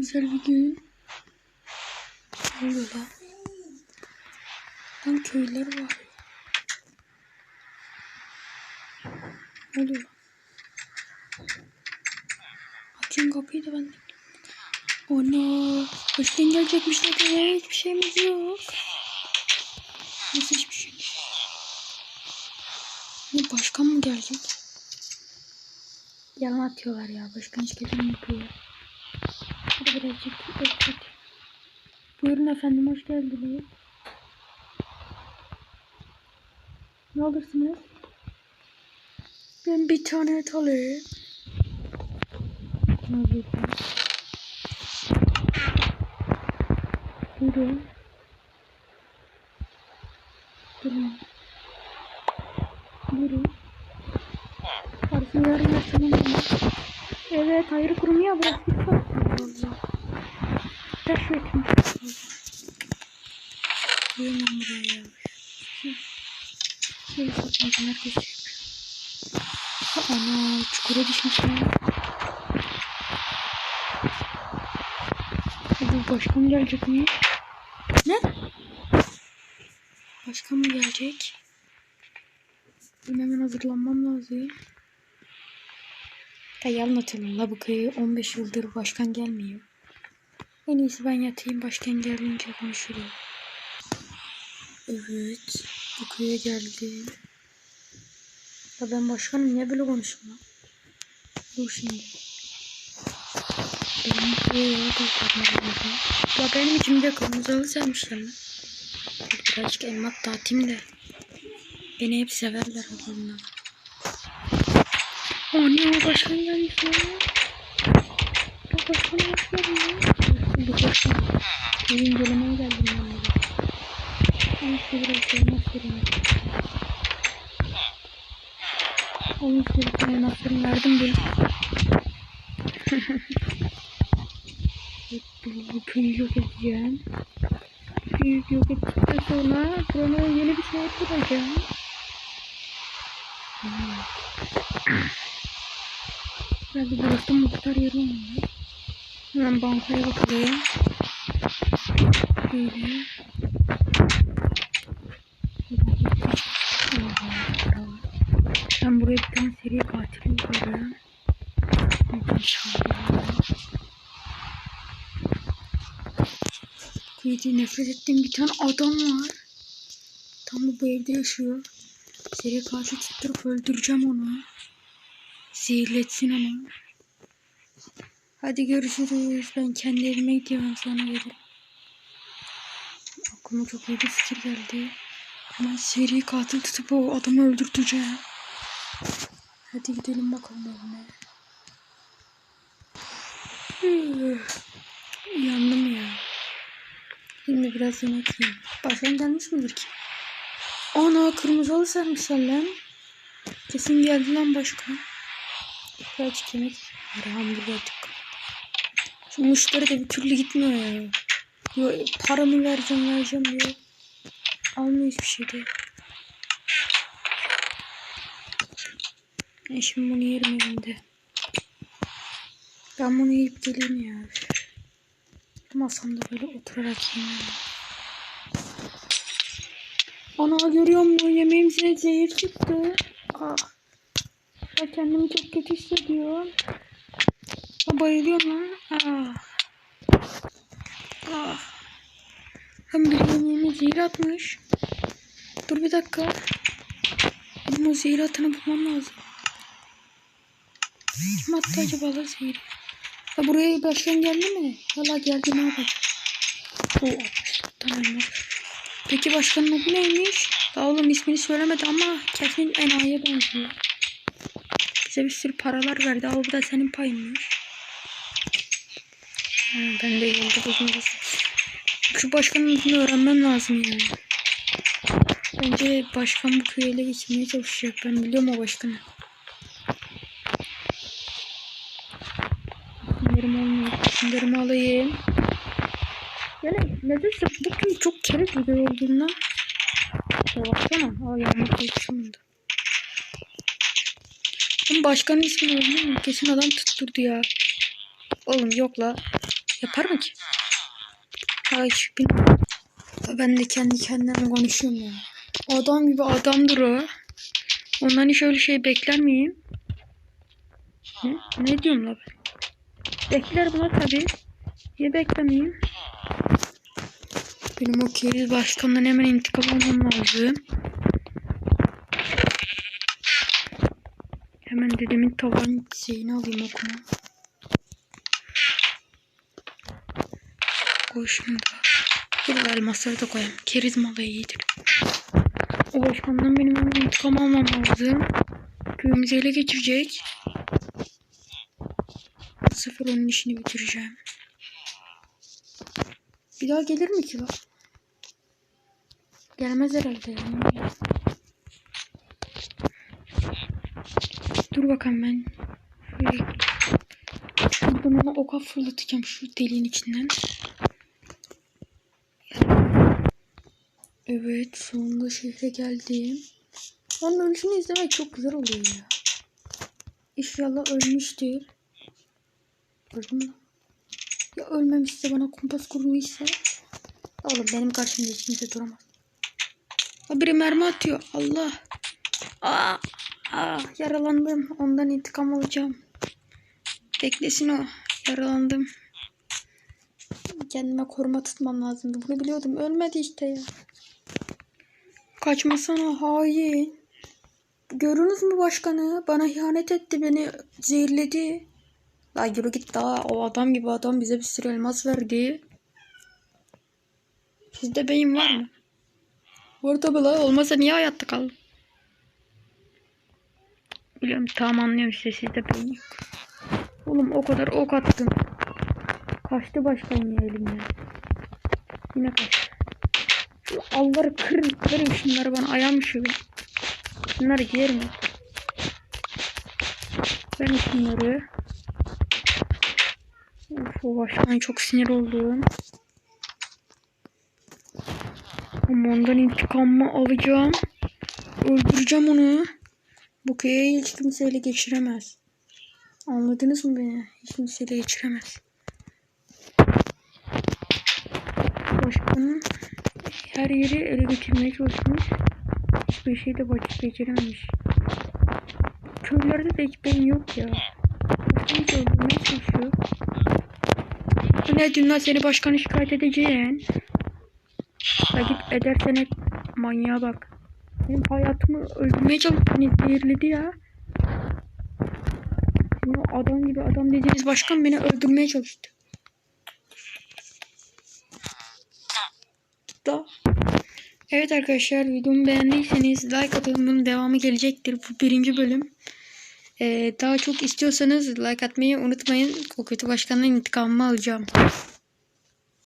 güzel gün. Ne oluyor lan? Lan köyler var. Ne oluyor? Açın kapıyı da ben. Ana. Baştan gelecekmiş ne de hiçbir şeyimiz yok. Nasıl hiçbir şey? Ne başkan mı gelecek? Yalan atıyorlar ya. Başkan hiç gelmiyor. Birazcık beklet. Buyurun efendim hoş geldiniz. Ne alırsınız? Ben bir tane et alayım. Buyurun. Durun. Buyurun. Parasını yarın yapalım mı? Evet hayır kurumu ya bırak bir bak. Allah. Taş etmiş. Buyurun lan buraya ya. Şey satmadan. Ha, Ana çukura düşmüş ya. Bu başkan gelecek mi? Ne? Başkan mı gelecek? Benim hemen hazırlanmam lazım. Ya anlatalım la bu köye 15 yıldır başkan gelmiyor. En iyisi ben yatayım başkan gelince konuşuruz. Evet. Bu köye geldim. Ya ben başkanım niye böyle konuşuyorum lan? Dur şimdi. Benim yol kalkmam lazım. Ya benim içimde kırmızı halı sermişler lan. Dur Birazcık elmak dağıtayım da. Beni hep severler okuluna. Anne o başkan gelmiş ya. O başkan hoş geldin ya. Başkan. Benim gelemeye geldim ben burada. Ben işte biraz elmas vereyim. Onun için bir tane elmaslarını verdim. Bu köyü yok edeceğim. Köyü yok ettikten sonra buraya yeni bir şey kuracağım. Hadi burası muhtar yeri olmalı. Hemen bankaya bakalım. Böyle. Ben buraya bir tane seri katil koyuyorum. Kuyucu nefret ettiğim bir tane adam var. Tam bu evde yaşıyor. Seri karşı tutturup öldüreceğim onu. Zehirletsin onu. Hadi görüşürüz. Ben kendi evime gidiyorum sonra gelirim. Aklıma çok iyi bir fikir geldi. Hemen seri katil tutup o adamı öldürteceğim. Hadi gidelim bakalım evine. Yandım ya. Şimdi biraz yemek yiyeyim. Başkan gelmiş midir ki? Ana kırmızı halı sermişler lan. Kesin geldi lan başkan. Birazcık yemek. Hamburger çık. Şu muşları da bir türlü gitmiyor ya. Yo, paramı vereceğim vereceğim diyor. Almıyor hiçbir şey de. Ben şimdi bunu yerim evimde. Ben bunu yiyip geleyim ya. Masamda böyle oturarak yiyeyim. Ana görüyor musun? Yemeğim içine zehir çıktı. Ah. Ya kendimi çok kötü hissediyorum. Ha, bayılıyorum lan. Ah. Ah. Hem bir yemeğime zehir atmış. Dur bir dakika. Benim o zehir atanı bulmam lazım. Kim attı acaba la zehri? Ha buraya başkan geldi mi? Valla geldi ne yapacak? Oo, tamam. Peki başkanın adı neymiş? Daha oğlum ismini söylemedi ama kesin enayiye benziyor. Bize bir sürü paralar verdi. Al bu da senin payınmış. Ben de yolda bozulmuş. Şu başkanın adını öğrenmem lazım yani. Bence başkan bu köyü ele geçirmeye çalışacak. Ben biliyorum o başkanı. Bunlarımı olmuyor. Bunlarımı alayım. Yani nedense bu köy çok kere güzel olduğundan. Ya baksana. Aa yağmur geçiyordu. Ama başkanın ismini öğrendim? Kesin adam tutturdu ya. Oğlum yok la. Yapar mı ki? Ay bilmiyorum. Ben de kendi kendime konuşuyorum ya. Adam gibi adamdır o. Ondan hiç öyle şey bekler miyim? Ne, ne diyorum la ben? Bekler buna tabii. Niye beklemeyeyim? Benim o keriz başkandan hemen intikam almam lazım. Hemen dedemin tavan şeyini alayım okuma. Koy şunu da. Dur elmasları da koyayım. Keriz malı iyidir. O başkandan benim intikam almam lazım. Köyümüzü ele geçirecek. Sefer onun işini bitireceğim. Bir daha gelir mi ki lan? Gelmez herhalde yani. Dur bakalım ben. Şöyle. Şuradan oka fırlatacağım şu deliğin içinden. Evet sonunda şehre geldim. Onun ölüşünü izlemek çok güzel oluyor ya. İnşallah ölmüştür. Öldü mü? Ya ölmemişse bana kumpas kurmuşsa. Oğlum benim karşımda hiç kimse duramaz. Ha biri mermi atıyor. Allah. Aa, aa, yaralandım. Ondan intikam alacağım. Beklesin o. Yaralandım. Kendime koruma tutmam lazım. Bunu biliyordum. Ölmedi işte ya. Kaçmasana hain. Görünüz mü başkanı? Bana ihanet etti. Beni zehirledi. La yürü git daha. O adam gibi adam bize bir sürü elmas verdi. Sizde beyin var mı? Var tabi la. Olmasa niye hayatta kaldın? Biliyorum tamam anlıyorum işte sizde beyin yok. Oğlum o kadar ok attım. Kaçtı başkan ya elimden. Yine kaçtı. Şu alları kırın. Kırın şunları bana ayağım üşüyor. Şunları giyer mi? Ben şunları. Of o başkan çok sinir oldum. Ama ondan intikamımı alacağım. Öldüreceğim onu. Bu köye hiç kimse ele geçiremez. Anladınız mı beni? Hiç kimse ele geçiremez. Başkanın her yeri ele geçirmeye çalışmış. Hiçbir şey de vakit geçirememiş. Köylerde de hiç beyin yok ya. Başkanı öldürmeye çalışıyor. Ne dünya seni başkanı şikayet edeceğin. Ya git edersen et. Manyağa bak. Benim hayatımı öldürmeye çalıştı. Beni zehirledi ya. Şimdi adam gibi adam dediğiniz başkan beni öldürmeye çalıştı. Da. Evet arkadaşlar videomu beğendiyseniz like atın. Bunun devamı gelecektir. Bu birinci bölüm. Ee, daha çok istiyorsanız like atmayı unutmayın. O kötü başkanın intikamımı alacağım.